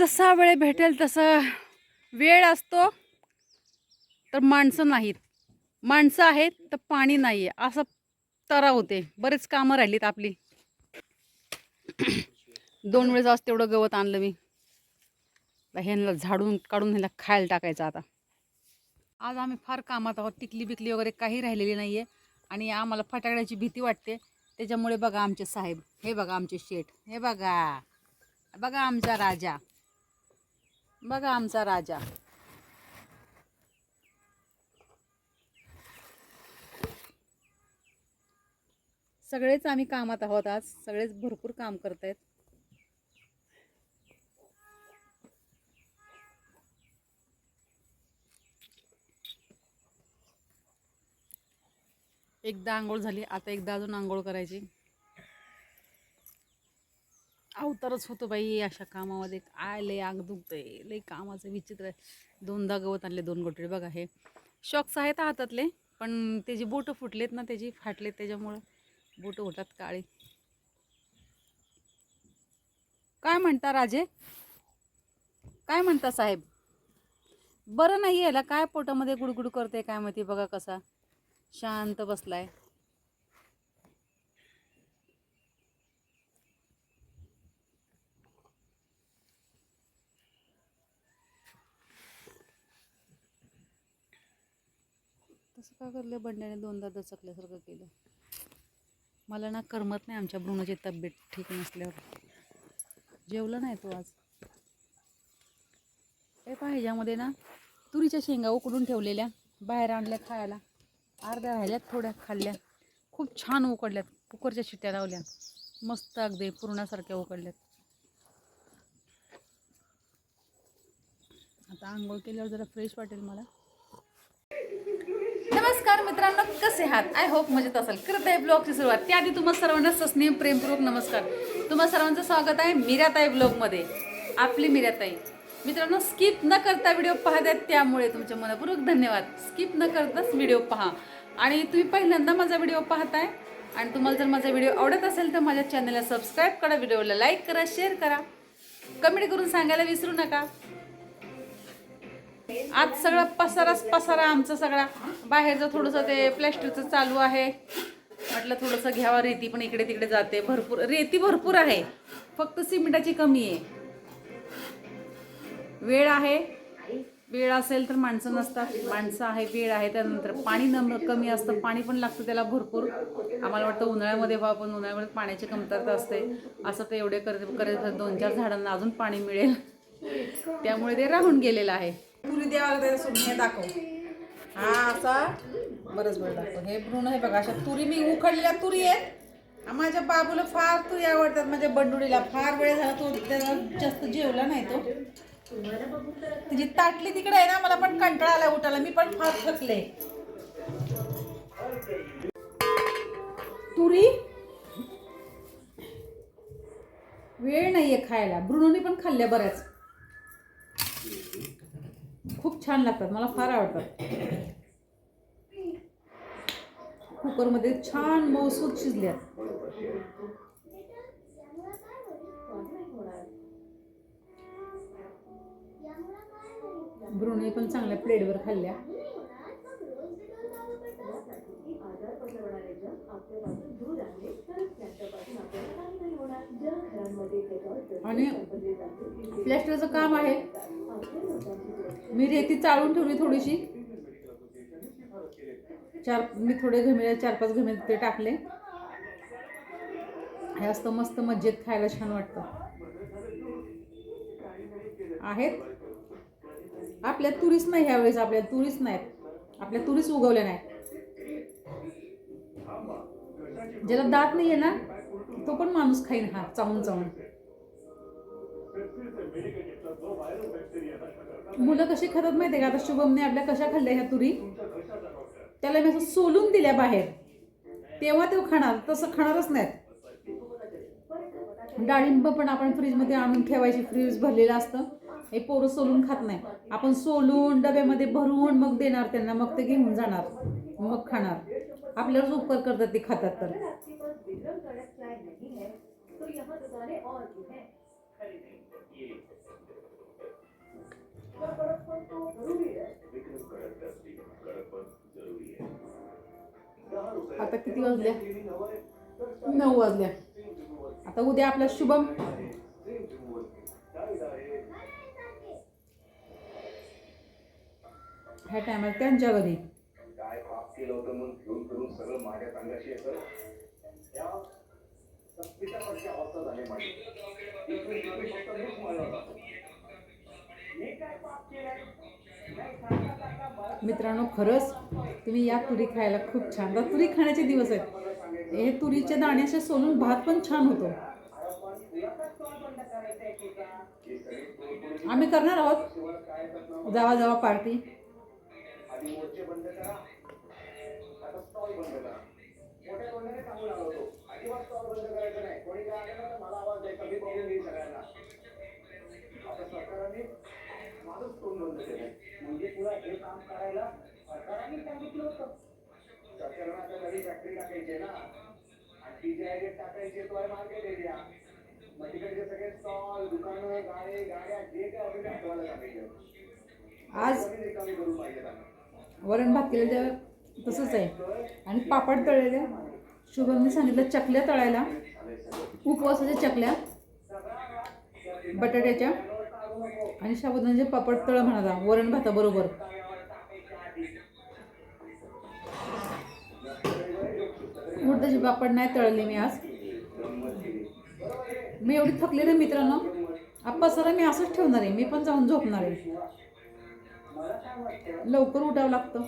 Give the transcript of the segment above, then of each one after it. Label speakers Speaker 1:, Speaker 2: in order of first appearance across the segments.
Speaker 1: जसा वेळ भेटेल तसं वेळ असतो तर माणसं नाहीत. माणसं आहेत तर पाणी नाही आहे असं तरा होते. बरेच कामं राहिलीत आपली. दोन वेळेस आज तेवढं गवत आणलं मी. ह्यांना झाडून काढून ह्याला खायला टाकायचं आता. आज आम्ही फार कामात आहोत. टिकली बिकली वगैरे काही राहिलेली नाही आहे आणि आम्हाला फटाकड्याची भीती वाटते. त्याच्यामुळे बघा आमचे साहेब. हे बघा आमचे शेठ. हे बघा. बघा आमचा राजा. बघा आमचा राजा. सगळेच आम्ही कामात आहोत आज. सगळेच भरपूर काम करत आहेत एकदा आंघोळ झाली आता एकदा अजून आंघोळ करायची. अवतारच होतो बाई अशा कामामध्ये. काय लय आग दुखतंय लय कामाचं विचित्र आहे. दोनदा गवत आणले दोन गोटळे बघा हे. शॉक्स आहेत हातातले पण त्याची बोटं फुटलेत ना त्याची फाटलेत त्याच्यामुळं बोटं होतात काळी. काय म्हणता राजे? काय म्हणता साहेब? बरं नाही याला. काय पोटामध्ये गुडगुड करते काय माहिती? बघा कसा शांत बसलाय. तसं का करलं बंड्याने दोनदा दचकल्यासारखं केलं मला ना करमत नाही आमच्या भ्रूणाची तब्येत ठीक नसल्यावर. जेवलं नाही तो आज? हे पहा ह्याच्यामध्ये ना तुरीच्या शेंगा उकडून ठेवलेल्या बाहेर आणल्या खायला. अर्ध्या राहिल्यात थोड्या खाल्ल्या. खूप छान उकडल्यात कुकरच्या शिट्ट्या लावल्या. मस्त अगदी पुरणासारख्या उकडल्यात. आता आंघोळ केल्यावर जरा फ्रेश वाटेल मला. नमस्कार मित्रांनो कसे आहात? आय होप मजेत असाल. करत आहे ब्लॉगची सुरुवात. त्याआधी तुम्हा सर्वांना सस्नेह प्रेमपूर्वक नमस्कार. तुम्हा सर्वांचं स्वागत आहे मिराताई ब्लॉगमध्ये. आपली मिराताई. मित्रांनो स्किप न करता व्हिडिओ पाहत आहेत त्यामुळे तुमचे मनपूर्वक धन्यवाद. स्किप न करताच व्हिडिओ पहा. आणि तुम्ही पहिल्यांदा माझा व्हिडिओ पाहताय आणि तुम्हाला जर माझा व्हिडिओ आवडत असेल तर माझ्या चॅनलला सबस्क्राईब करा व्हिडिओला लाईक करा शेअर करा. कमेंट करून सांगायला विसरू नका. आज सगळं पसाराच पसारा आमचा सगळा. बाहेरचं थोडंसं ते प्लॅस्टिकचं चालू आहे म्हटलं थोडंसं घ्यावा रेती पण इकडे तिकडे जाते भरपूर रेती भरपूर आहे फक्त सिमेंटाची कमी आहे. वेळ आहे वेळ असेल तर माणसं नसतात माणसं आहे वेळ आहे त्यानंतर पाणी न कमी असतं पाणी पण लागतं त्याला भरपूर. आम्हाला वाटतं उन्हाळ्यामध्ये व्हा पण उन्हाळ्यामध्ये पाण्याची कमतरता असते. असं ते एवढे करत करत दोन चार झाडांना अजून पाणी मिळेल. त्यामुळे ते राहून गेलेलं आहे. पुरी देवाला त्याच्यासोबत हे दाखव. हा असा? बरंच वेळ लागतो. हे भ्रूण हे बघा अशा तुरी मी उखडलेल्या तुरी आहेत. माझ्या बाबूला फार तुरी आवडतात माझ्या बंडुडीला फार वेळ झाला तो त्याला जास्त जेवला नाही तो. तिची ताटली तिकडे आहे ना मला पण कंटाळा आला उठायला. मी पण फार थकले. तुरी? वेळ नाहीये खायला. ब्रुनोनी पण खाल्ल्या बऱ्याच. खूप छान लागतात मला फार आवडतात. कुकरमध्ये छान मौसूद शिजल्यात. ब्रुणी पण चांगल्या प्लेटवर खाल्ल्या. आणि प्लॅस्टरचं काम आहे. मी चाळून ठेवली थोडीशी. चार मी थोडे घमेले चार पाच घमे ते टाकले. हे असतं मस्त मज्जेत खायला छान वाटतं. आहेत? आपल्या तुरीच नाही ह्यावेळेस आपल्या तुरीच नाहीत. आपल्या तुरीच उगवल्या नाहीत. ज्याला दात नाही आहे ना तो पण माणूस खाईन हा चावून चावून. मुलं कशी खरंच माहिती आहे का? आता शुभमने आपल्या कशा खाल्ल्या ह्या तुरी? त्याला मी असं सोलून दिल्या बाहेर. तेव्हा तो खाणार तसं खाणारच नाहीत. डाळिंब पण आपण फ्रीजमध्ये आणून ठेवायची फ्रीज भरलेलं असतं. हे पोरं सोलून खात नाही. आपण सोलून डब्यामध्ये भरून मग देणार त्यांना मग ते घेऊन जाणार मग खाणार. आपल्यालाच उपकार करतात ते खातात तर. आता किती वाजल्या? नऊ वाजल्या. आता उद्या आपला शुभम. ह्या टायमाला त्यांच्या घरी.
Speaker 2: काय पाप केलं होतं म्हणून घेऊन फिरून सगळं माझ्या सांगाशी येतं त्या माझी. फक्त मीच. मी काय पाप केलंय? नाही सांगा मला
Speaker 1: मित्रांनो खरंच तुम्ही या तुरी खायला खूप छान. आता तुरी खाण्याचे दिवस आहेत. हे तुरीचे दाणे असे सोलून भात पण छान होतो.
Speaker 2: पण तोंड बंद की का?
Speaker 1: आम्ही करणार आहोत.
Speaker 2: शिवाय काय.
Speaker 1: जावा जावा पार्टी.
Speaker 2: आधी मोर्चे बंद करा. आता स्टॉल बंद करा. मोठ्या तोंडाने अजिबात स्टॉल बंद करायचं नाही. कोणी काय आलं ना तर मला आवाज द्यायचा मी बघून घेईन सगळ्यांना. आता सरकारने माझंच तोंड बंद केलंय. म्हणजे तुला हे काम करायला सरकारने सांगितलं होतं. सरकारनं आता नवी फॅक्टरी टाकायची ना. आणि ती जे आहे टाकायची तो आहे मार्केट एरिया मग तिकडचे सगळे स्टॉल दुकानं गाडे गाड्या जे काय ते हटवायला टाकायचे.
Speaker 1: आज
Speaker 2: रिकामी करून पाहिजे
Speaker 1: वरण भात केलं त्या तसंच आहे. आणि पापड तळलेल्या शुभमने सांगितलं चकल्या तळायला. उपवासाच्या चकल्या. बटाट्याच्या. आणि साबुदाण्याचे पापड तळ म्हणाला वरण भाताबरोबर. उडदाचे पापड नाही तळले मी आज. मी एवढी थकले ना मित्रांनो. आप्पा सर मी असंच ठेवणार आहे. मी पण जाऊन झोपणार आहे. लवकर उठावं लागतं.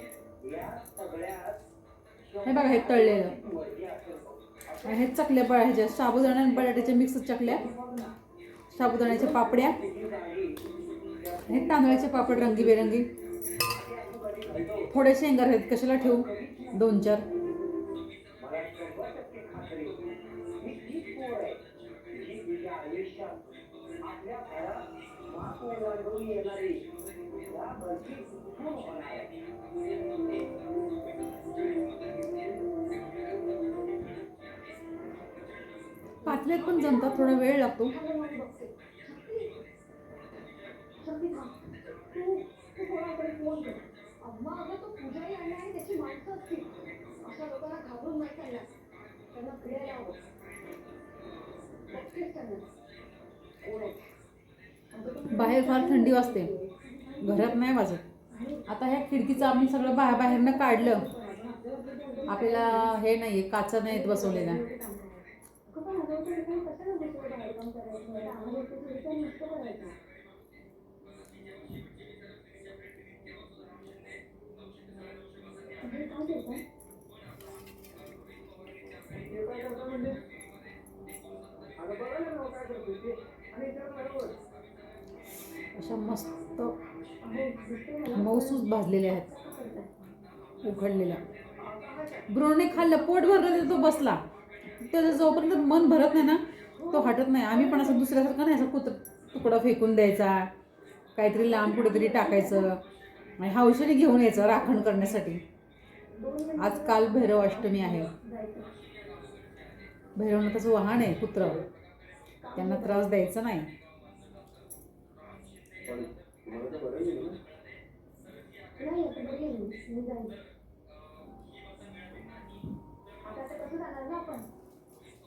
Speaker 1: हे बघा हे तळलेलं. हे चकल्या बळ ह्याच्या साबुदाणा आणि बटाट्याच्या मिक्स चकल्या. साबुदाण्याच्या पापड्या. हे तांदळाचे पापड रंगीबेरंगी. थोडे शेंगार आहेत कशाला ठेवू? दोन चार. नक्कीच पण जमतात थोडा वेळ लागतो. बाहेर फार थंडी वाजते. घरात नाही वाजत. आता ह्या खिडकीचं आम्ही सगळं बाहेर बाहेरनं काढलं. आपल्याला हे नाही आहे काचा नाहीत बसवलेल्या. अशा मस्त
Speaker 3: मौसूस
Speaker 1: मऊसूस भाजलेल्या आहेत. उघडलेल्या. ब्रोने खाल्लं पोट भरलं तर तो बसला. त्याचं जोपर्यंत मन भरत नाही ना तो हटत नाही. आम्ही पण असं दुसऱ्यासारखं नाही असं कुत्र तुकडा फेकून द्यायचा. काहीतरी लांब कुठेतरी टाकायचं. आणि हौशेने घेऊन यायचं राखण करण्यासाठी. आज काल भैरव अष्टमी आहे. भैरवनाथाचं वाहन आहे कुत्र त्यांना त्रास द्यायचा नाही.
Speaker 3: नाही आता कसं जाणार ना आपण?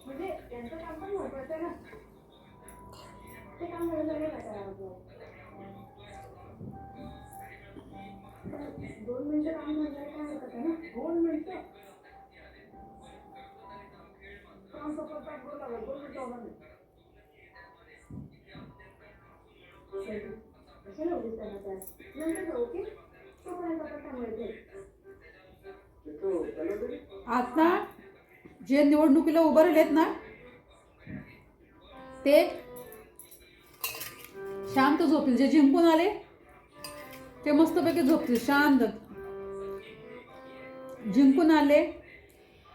Speaker 3: म्हणजे त्यांचं काम पण महत्वाचं आहे ना. ते काम वेळ झालं का करावं पण दोन मिनिटं काम म्हटलं काय हरकत आहे ना? दोन मिनिटं? काम बोला दोन मिनिटं होणार नाही. कशाला उगीच त्यांना त्रास नंतर ओके तोपर्यंत आपण थांबायचं
Speaker 1: आता जे निवडणुकीला उभं राहिलेत ना ते शांत झोपतील. जे जिंकून आले ते मस्तपैकी झोपतील. शांत. जिंकून आले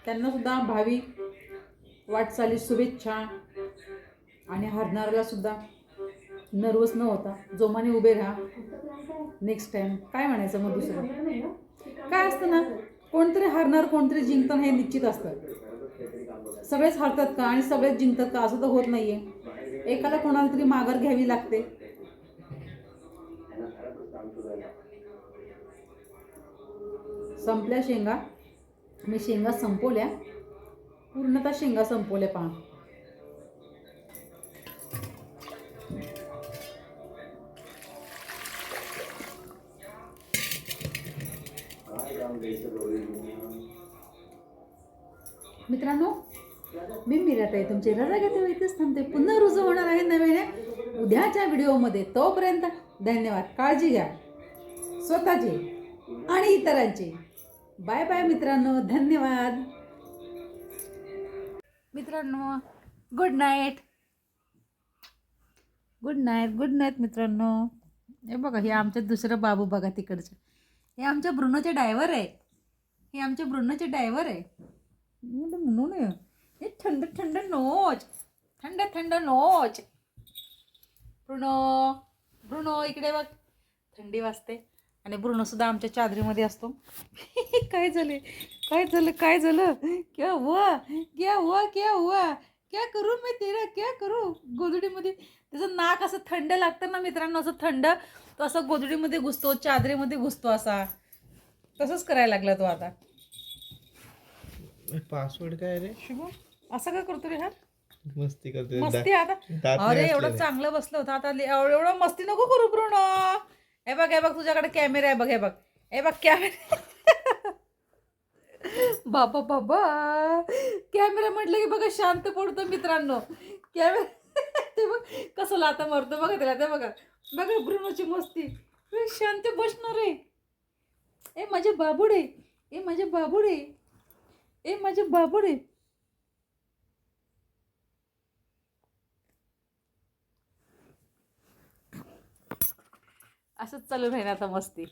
Speaker 1: त्यांना सुद्धा भावी वाटचाली शुभेच्छा. आणि हरणाऱ्याला सुद्धा नर्वस न होता जोमाने उभे राहा. नेक्स्ट टाइम काय म्हणायचं मग दुसरं काय असतं ना कोणतरी हरणार कोणतरी जिंकतं हे निश्चित असतं. सगळेच हरतात का आणि सगळेच जिंकतात का? असं तर होत नाहीये. एकाला कोणाला तरी माघार घ्यावी लागते. संपल्या शेंगा. मी शेंगा संपवल्या. पूर्णतः शेंगा संपवल्या पहा. मित्रांनो मी मीराताई तुमची रजा घेते इथेच थांबते. पुन्हा रुजू होणार आहे नव्याने उद्याच्या व्हिडिओमध्ये तोपर्यंत धन्यवाद. काळजी घ्या. स्वतःची आणि इतरांची. बाय बाय मित्रांनो. धन्यवाद. मित्रांनो good night good night good night मित्रांनो. हे बघा हे आमचं दुसरं बाबू बघा तिकडचे. हे आमच्या ब्रुनोचे डायव्हर आहे. हे आमच्या ब्रुनोचे डायव्हर आहे. म्हणून म्हणून हे थंड थंड नोच। थंड थंड नोच। ब्रुनो ब्रुनो इकडे बघ. थंडी वाजते. आणि ब्रुनो सुद्धा आमच्या चादरीमध्ये असतो. काय झाले? काय झालं? काय झालं? क्या हुआ? क्या हुआ? क्या हुआ? क्या करू मी तेरा? क्या करू? गोधडीमध्ये त्याचं नाक असं थंड लागतं ना मित्रांनो असं थंड. तो असं गोधडीमध्ये घुसतो चादरीमध्ये घुसतो असा. तसंच करायला लागला तो आता.
Speaker 4: पासवर्ड काय रे?
Speaker 1: शुभम असं काय करतो रे हा?
Speaker 4: मस्ती करते
Speaker 1: मस्ती आता. अरे एवढं. चांगलं बसलं होतं. आता एवढं मस्ती नको करू पूर्ण. हे बघ हे बघ तुझ्याकडे कॅमेरा आहे बघ हे बघ. हे बघ कॅमेरा बाबा बाबा. कॅमेरा म्हटलं की बघा शांत पडतो मित्रांनो. कॅमेरा ते बघ कसं लाता मारतो बघा त्याला ते बघा. बघा ब्रुनोची मस्ती. शांत बसणार आहे. ए माझे बाबुडे. ए माझे बाबुडे. ए माझे बाबुडे असंच चालू राहील आता मस्ती.